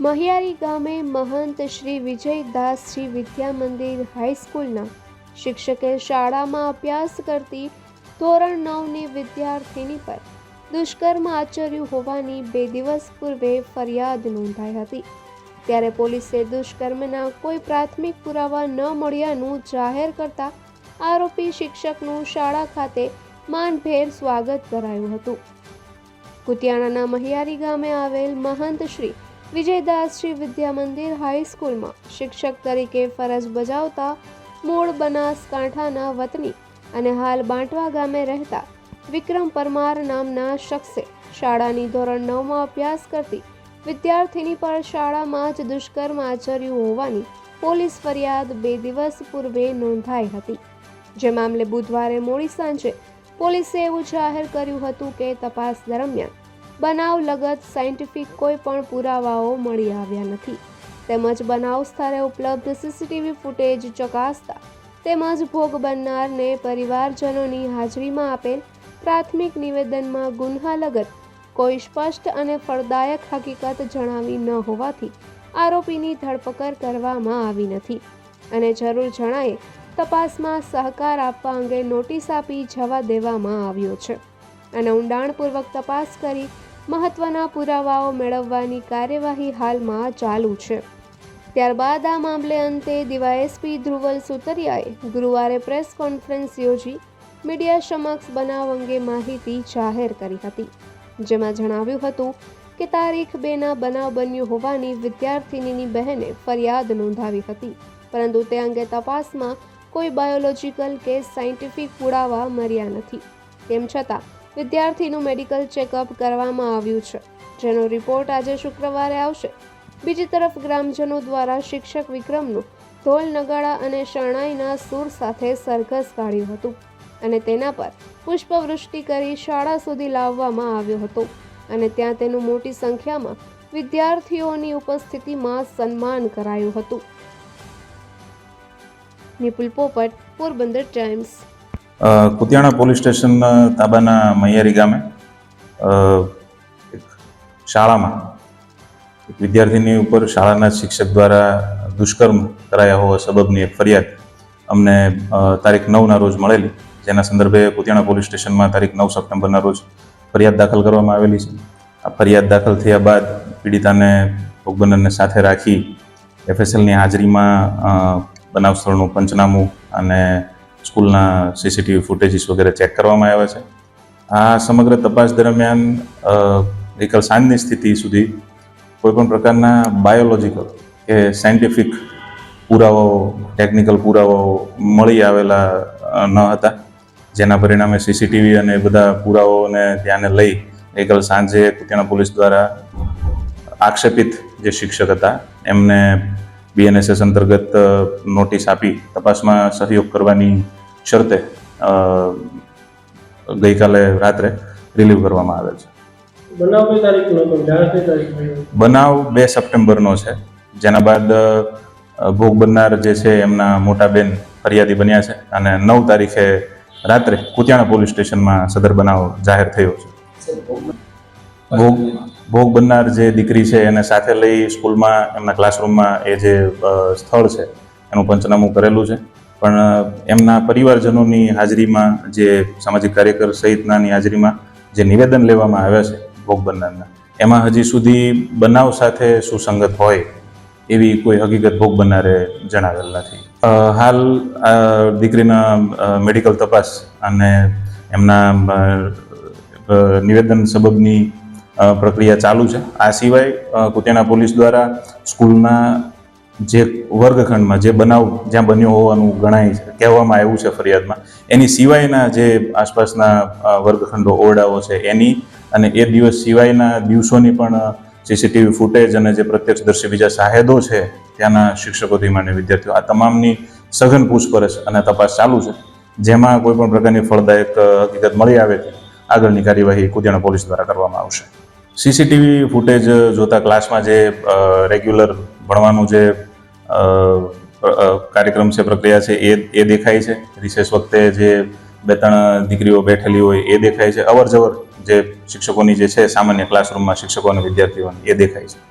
મહિયારી ગામે મહંત શ્રી વિજયદાસજી વિદ્યા મંદિર હાઈસ્કૂલના શિક્ષકે શાળામાં અભ્યાસ કરતી ધોરણ નવની વિદ્યાર્થીની પર દુષ્કર્મ આચર્યું હોવાની બે દિવસ પૂર્વે ફરિયાદ નોંધાઈ હતી. ત્યારે પોલીસે દુષ્કર્મના કોઈ પ્રાથમિક પુરાવા ન મળ્યાનું જાહેર કરતા આરોપી શિક્ષકનું શાળા ખાતે માનભેર સ્વાગત કરાયું હતું. કુતિયાણાના મહિયારી ગામે આવેલ મહંત શ્રી વિજયદાસજી વિદ્યા મંદિર હાઈસ્કૂલમાં શિક્ષક તરીકે ફરજ બજાવતા મૂળ બનાસકાંઠાના વતની અને હાલ બાંટવા ગામે રહેતા વિક્રમ પરમાર નામના શખ્સે શાળાની ધોરણ નવમાં અભ્યાસ કરતી વિદ્યાર્થીની પર શાળામાં જ દુષ્કર્મ આચર્યું હોવાની પોલીસ ફરિયાદ બે દિવસ પૂર્વે નોંધાઈ હતી. જે મામલે બુધવારે મોડી સાંજે પોલીસે એવું જાહેર કર્યું હતું કે તપાસ દરમિયાન બનાવ લગત સાયન્ટિફિક કોઈ પણ પુરાવાઓ મળી આવ્યા નથી. તેમજ બનાવ સ્થળે ઉપલબ્ધ સીસીટીવી ફૂટેજ ચકાસતા તેમજ ભોગ બનનારને પરિવારજનોની હાજરીમાં આપેલ પ્રાથમિક નિવેદનમાં ગુન્હા લગત કોઈ સ્પષ્ટ અને ફળદાયક હકીકત જણાવી ન હોવાથી આરોપીની ધરપકડ કરવામાં આવી નથી. અને જરૂર જણાયે તપાસમાં સહકાર આપવા અંગે નોટિસ આપી જવા દેવામાં આવ્યો છે. અને ઊંડાણપૂર્વક તપાસ કરી મહત્વના પુરાવાઓ મેળવવાની કાર્યવાહી હાલમાં ચાલુ છે. ત્યારબાદ આ મામલે અંતે ડીવાયએસપી ધ્રુવલ સુતરિયાએ ગુરુવારે પ્રેસ કોન્ફરન્સ યોજી મીડિયા સમક્ષ બનાવ અંગે માહિતી જાહેર કરી હતી. જેમાં જણાવ્યું હતું કે તારીખ બેના બનાવ બન્યો હોવાની વિદ્યાર્થિનીની બહેને ફરિયાદ નોંધાવી હતી. પરંતુ તે અંગે તપાસમાં કોઈ બાયોલોજિકલ કે સાયન્ટિફિક પુરાવા મળ્યા નથી. તેમ છતાં વિદ્યાર્થીનું મેડિકલ ચેકઅપ કરવામાં આવ્યું છે, જેનો રિપોર્ટ આજે શુક્રવારે આવશે. બીજી તરફ ગ્રામજનો દ્વારા શિક્ષક વિક્રમનું ઢોલ નગાડા અને શરણાઈના સૂર સાથે સરઘસ કાઢ્યું હતું અને તેના પર પુષ્પવૃષ્ટિ કરી શાળા સુધી લાવવામાં આવ્યો હતો અને ત્યાં તેનું મોટી સંખ્યામાં વિદ્યાર્થીઓની ઉપસ્થિતિમાં સન્માન કરાયું હતું. Nipul Popat, Porbandar times. Kutiyana police station તાબાના Maiyari ગામે એક શાળામાં એક વિદ્યાર્થીની ઉપર શાળાના શિક્ષક દ્વારા દુષ્કર્મ કરાયા હોવા સબબની એક ફરિયાદ અમને તારીખ નવના રોજ મળેલી. જેના સંદર્ભે કુતિયાણા પોલીસ સ્ટેશનમાં તારીખ નવ સપ્ટેમ્બરના રોજ ફરિયાદ દાખલ કરવામાં આવેલી છે. આ ફરિયાદ દાખલ થયા બાદ પીડિતાને ભોગબંદરને સાથે રાખી એફએસએલની હાજરીમાં બનાવ સ્થળનું પંચનામું અને સ્કૂલના સીસીટીવી ફૂટેજીસ વગેરે ચેક કરવામાં આવ્યા છે. આ સમગ્ર તપાસ દરમિયાન ગઈકાલ સાંજની સ્થિતિ સુધી કોઈપણ પ્રકારના બાયોલોજિકલ કે સાયન્ટિફિક પુરાવાઓ, ટેકનિકલ પુરાવાઓ મળી આવેલા ન હતા. જેના પરિણામે સીસીટીવી અને બધા પુરાવાઓને ધ્યાને લઈ ગઈકાલ સાંજે કુતિયાણા પોલીસ દ્વારા આક્ષેપિત જે શિક્ષક હતા, એમને બીએનએસએસ અંતર્ગત નોટિસ આપી તપાસમાં સહયોગ કરવાની શરતે ગઈકાલે રાત્રે રિલીવ કરવામાં આવેલ છે. બનાવ બે સપ્ટેમ્બરનો છે. જેના બાદ ભોગ બનનાર જે છે એમના મોટા બેન ફરિયાદી બન્યા છે અને નવ તારીખે રાત્રે કુતિયાણા પોલીસ સ્ટેશનમાં સદર બનાવ જાહેર થયો છે. ભોગ ભોગ બનનાર જે દીકરી છે એને સાથે લઈ સ્કૂલમાં, એમના ક્લાસરૂમમાં એ જે સ્થળ છે, એનું પંચનામું કરેલું છે. પણ એમના પરિવારજનોની હાજરીમાં, જે સામાજિક કાર્યકર સહિતનાની હાજરીમાં જે નિવેદન લેવામાં આવ્યા છે ભોગ બનનારના, એમાં હજી સુધી બનાવ સાથે સુસંગત હોય એવી કોઈ હકીકત ભોગ બનનારે જણાવેલ નથી. હાલ દીકરીના મેડિકલ તપાસ અને એમના નિવેદન સબબની પ્રક્રિયા ચાલુ છે. આ સિવાય કુતિયાણા પોલીસ દ્વારા સ્કૂલના જે વર્ગખંડમાં જે બનાવ જ્યાં બન્યો હોવાનું ગણાય છે, કહેવામાં આવ્યું છે ફરિયાદમાં. એની સિવાયના જે આસપાસના વર્ગખંડો ઓરડાઓ છે એની અને એ દિવસ સિવાયના દિવસોની પણ સીસીટીવી ફૂટેજ અને જે પ્રત્યક્ષદર્શી બીજા શાહેદો છે, ત્યાંના શિક્ષકોથી માંડી વિદ્યાર્થીઓ, આ તમામની સઘન પૂછપરછ અને તપાસ ચાલુ છે. જેમાં કોઈ પણ પ્રકારની ફળદાયક હકીકત મળી આવે આગળની કાર્યવાહી કુતિયાણા પોલીસ દ્વારા કરવામાં આવશે. સીસીટીવી ફૂટેજ જોતા ક્લાસમાં જે રેગ્યુલર ભણવાનું જે કાર્યક્રમ છે, પ્રક્રિયા છે, એ એ દેખાય છે. રિસેસ વખતે જે બે ત્રણ દીકરીઓ બેઠેલી હોય, એ દેખાય છે. અવર જવર જે શિક્ષકોની જે છે, સામાન્ય ક્લાસરૂમમાં શિક્ષકો અને વિદ્યાર્થીઓની એ દેખાય છે.